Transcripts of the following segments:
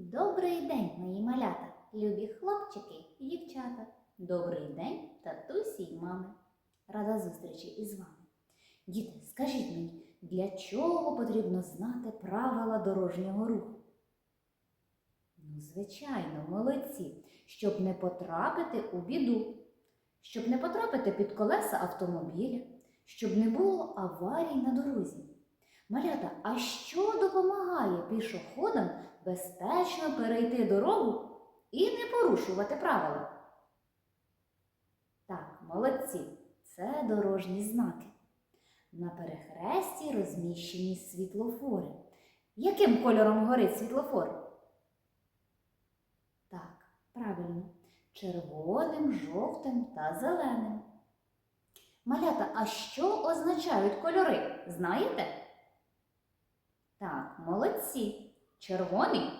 Добрий день, мої малята, любі хлопчики і дівчата. Добрий день, татусі й мами. Рада зустрічі із вами. Діти, скажіть мені, для чого потрібно знати правила дорожнього руху? Ну, звичайно, молодці, щоб не потрапити у біду, щоб не потрапити під колеса автомобіля, щоб не було аварій на дорозі. Малята, а що допомагає пішоходам безпечно перейти дорогу і не порушувати правила? Так, молодці, це дорожні знаки. На перехресті розміщені світлофори. Яким кольором горить світлофор? Так, правильно, червоним, жовтим та зеленим. Малята, а що означають кольори? Знаєте? Так, молодці. Червоний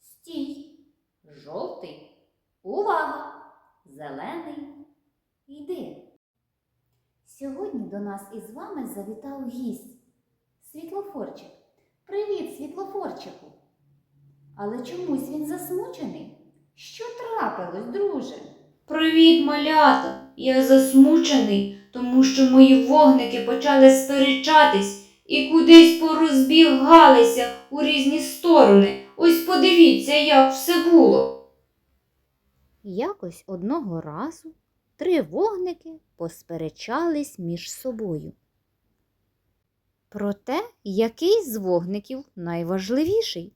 стій. Жовтий увага. Зелений йди. Сьогодні до нас із вами завітав гість. Світлофорчик. Привіт, світлофорчику. Але чомусь він засмучений. Що трапилось, друже? Привіт, малята! Я засмучений, тому що мої вогники почали сперечатись і кудись порозбігалися у різні сторони. Ось подивіться, як все було. Якось одного разу три вогники посперечались між собою. Про те, який з вогників найважливіший.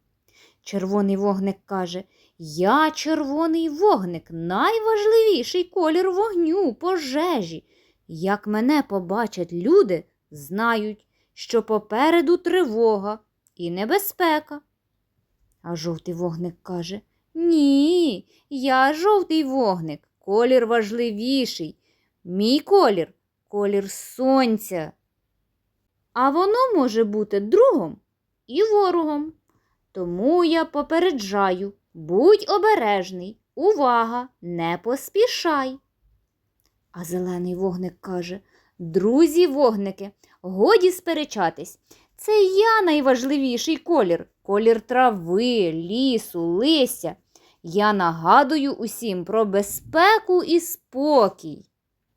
Червоний вогник каже: Я червоний вогник, найважливіший колір вогню, пожежі. Як мене побачать люди, знають, що попереду тривога і небезпека. А жовтий вогник каже: Ні, я жовтий вогник, колір важливіший. Мій колір колір сонця. А воно може бути другом і ворогом. Тому я попереджаю, будь обережний, увага, не поспішай. А зелений вогник каже: Друзі вогники, годі сперечатись. Це я найважливіший колір, колір трави, лісу, листя. Я нагадую усім про безпеку і спокій.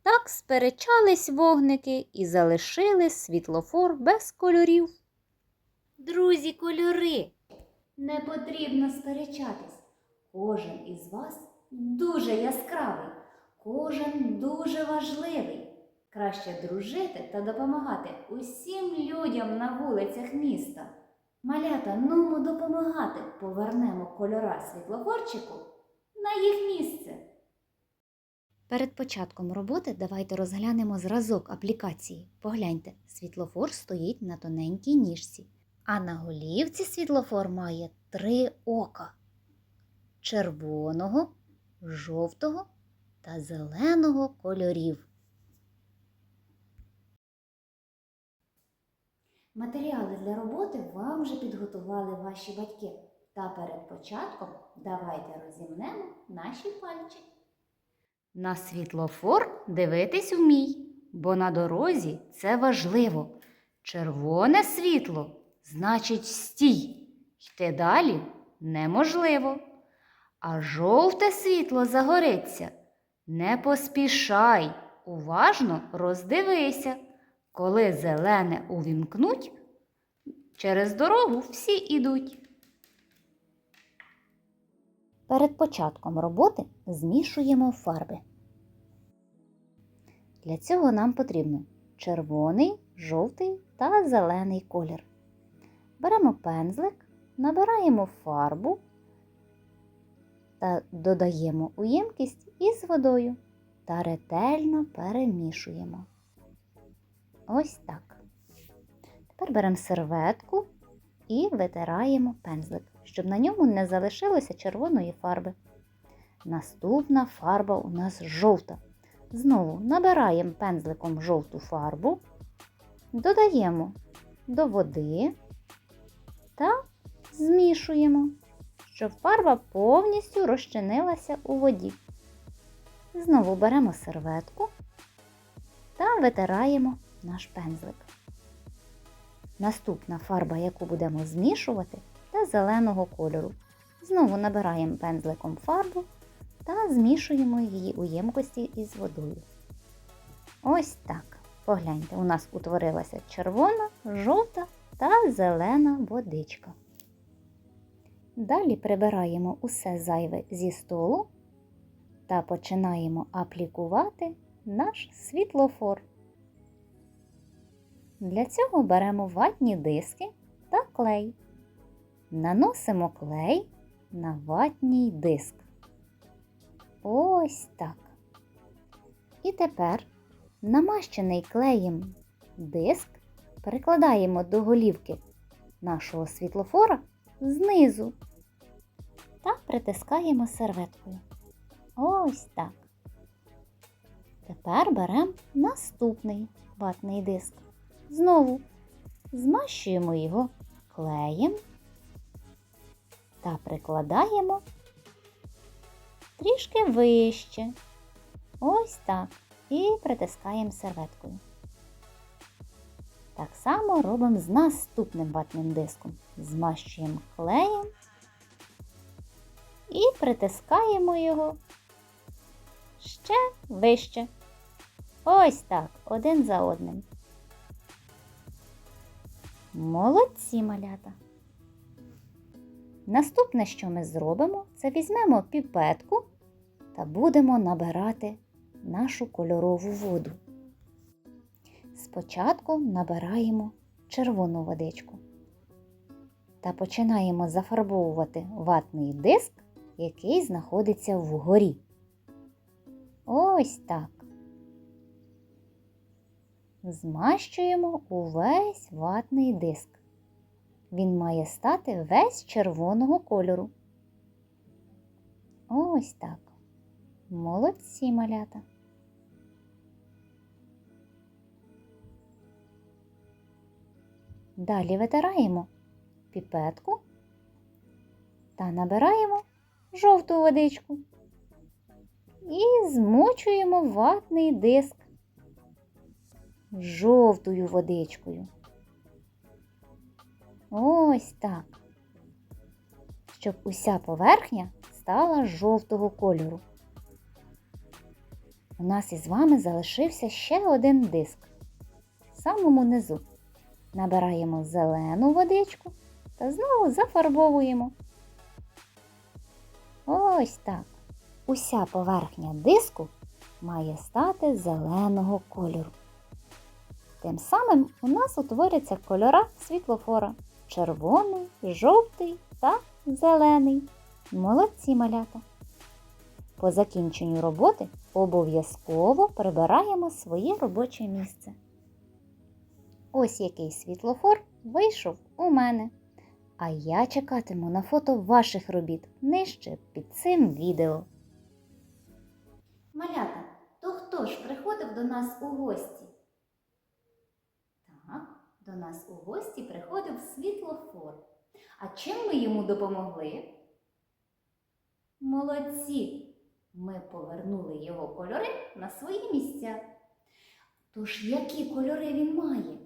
Так сперечались вогники і залишили світлофор без кольорів. Друзі, кольори, не потрібно сперечатись. Кожен із вас дуже яскравий, кожен дуже важливий. Краще дружити та допомагати усім людям на вулицях міста. Малята, нумо допомагати, повернемо кольора світлофорчику на їх місце. Перед початком роботи давайте розглянемо зразок аплікації. Погляньте, світлофор стоїть на тоненькій ніжці, а на голівці світлофор має три ока червоного, жовтого та зеленого кольорів. Матеріали для роботи вам вже підготували ваші батьки. Та перед початком давайте розімнемо наші пальчики. На світлофор дивитись вмій, бо на дорозі це важливо. Червоне світло значить стій. Йти далі неможливо. А жовте світло загориться. Не поспішай, уважно роздивися. Коли зелене увімкнуть, через дорогу всі ідуть. Перед початком роботи змішуємо фарби. Для цього нам потрібно червоний, жовтий та зелений колір. Беремо пензлик, набираємо фарбу та додаємо у ємкість із водою та ретельно перемішуємо. Ось так. Тепер беремо серветку і витираємо пензлик, щоб на ньому не залишилося червоної фарби. Наступна фарба у нас жовта. Знову набираємо пензликом жовту фарбу, додаємо до води та змішуємо, щоб фарба повністю розчинилася у воді. Знову беремо серветку та витираємо наш пензлик. Наступна фарба, яку будемо змішувати, та зеленого кольору. Знову набираємо пензликом фарбу та змішуємо її у ємкості із водою. Ось так. Погляньте, у нас утворилася червона, жовта та зелена водичка. Далі прибираємо усе зайве зі столу та починаємо аплікувати наш світлофор. Для цього беремо ватні диски та клей. Наносимо клей на ватній диск. Ось так. І тепер намащений клеєм диск перекладаємо до голівки нашого світлофора знизу та притискаємо серветкою. Ось так. Тепер беремо наступний ватний диск. Знову змащуємо його клеєм та прикладаємо трішки вище. Ось так. І притискаємо серветкою. Так само робимо з наступним ватним диском. Змащуємо клеєм і притискаємо його ще вище. Ось так, один за одним. Молодці малята. Наступне, що ми зробимо, це візьмемо піпетку та будемо набирати нашу кольорову воду. Спочатку набираємо червону водичку та починаємо зафарбовувати ватний диск, який знаходиться вгорі. Ось так. Змащуємо увесь ватний диск. Він має стати весь червоного кольору. Ось так. Молодці малята. Далі витираємо піпетку та набираємо жовту водичку і змочуємо ватний диск жовтою водичкою. Ось так. Щоб уся поверхня стала жовтого кольору. У нас із вами залишився ще один диск. В самому низу набираємо зелену водичку та знову зафарбовуємо. Ось так. Уся поверхня диску має стати зеленого кольору. Тим самим у нас утворяться кольора світлофора червоний, жовтий та зелений. Молодці малята. По закінченню роботи обов'язково прибираємо своє робоче місце. Ось який світлофор вийшов у мене. А я чекатиму на фото ваших робіт нижче під цим відео. Малята, то хто ж приходив до нас у гості? До нас у гості приходив світлофор. А чим ми йому допомогли? Молодці! Ми повернули його кольори на свої місця. Тож які кольори він має?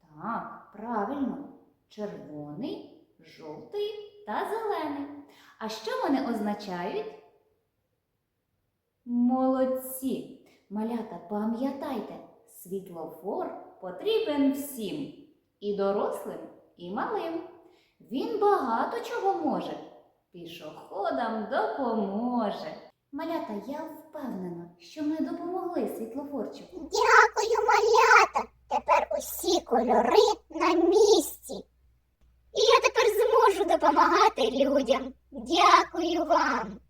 Так, правильно, червоний, жовтий та зелений. А що вони означають? Молодці! Малята, пам'ятайте, світлофор потрібен всім і дорослим, і малим. Він багато чого може. Пішоходам допоможе. Малята, я впевнена, що ми допомогли світлофорчику. Дякую, малята. Тепер усі кольори на місці. І я тепер зможу допомагати людям. Дякую вам.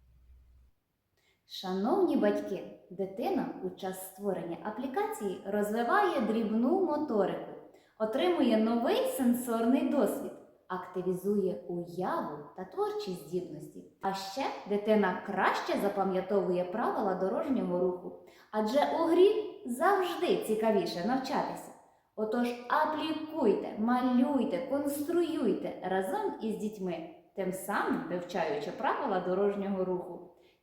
Шановні батьки, дитина у час створення аплікації розвиває дрібну моторику, отримує новий сенсорний досвід, активізує уяву та творчі здібності. А ще дитина краще запам'ятовує правила дорожнього руху, адже у грі завжди цікавіше навчатися. Отож, аплікуйте, малюйте, конструюйте разом із дітьми, тим самим вивчаючи правила дорожнього руху.